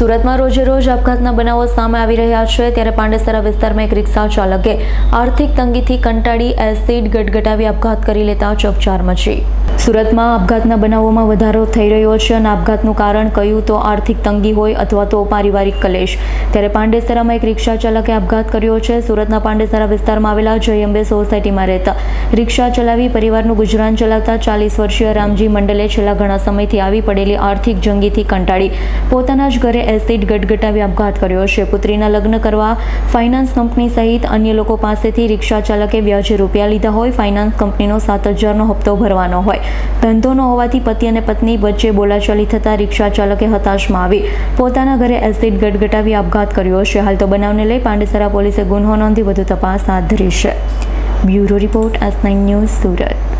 સુરતમાં રોજે રોજ આપઘાતના બનાવો સામે આવી રહ્યા છે. ત્યારે પાંડેસરા વિસ્તારમાં એક રિક્ષા ચાલકે આર્થિક તંગીથી કંટાળી એસિડ ગટગટાવી આપઘાત કરી લેતા ચકચાર મચી. સુરતમાં આપઘાતના બનાવોમાં વધારો થઈ રહ્યો છે અને આપઘાતનું કારણ કયું તો આર્થિક તંગી હોય અથવા તો પારિવારિક કલેશ. ત્યારે પાંડેસરામાં એક રિક્ષા ચાલકે આપઘાત કર્યો છે. સુરતના પાંડેસરા વિસ્તારમાં આવેલા જયંબે સોસાયટીમાં રહેતા રિક્ષા ચલાવી પરિવારનું ગુજરાન ચલાવતા ચાલીસ વર્ષીય રામજી મંડલે છેલ્લા ઘણા સમયથી આવી પડેલી આર્થિક જંગીથી કંટાળી પોતાના જ ઘરે એસિડ ગટગટાવી આપઘાત કર્યો છે. પુત્રીના લગ્ન કરવા ફાઇનાન્સ કંપની સહિત અન્ય લોકો પાસેથી રિક્ષા ચાલકે વ્યાજે રૂપિયા લીધા હોય. ફાઇનાન્સ કંપનીનો સાત હજારનો હપ્તો ભરવાનો હોય. ધંધો ન હોવાથી પતિ અને પત્ની વચ્ચે બોલાચાલી થતાં રિક્ષા ચાલકે હતાશમાં આવી. પોતાના ઘરે એસિડ ગટગટાવી આપઘાત કર્યો છે. હાલ તો બનાવને લઈ પાંડેસરા પોલીસે ગુન્હો નોંધી વધુ તપાસ હાથ ધરી છે. Bureau report S nine news Surat.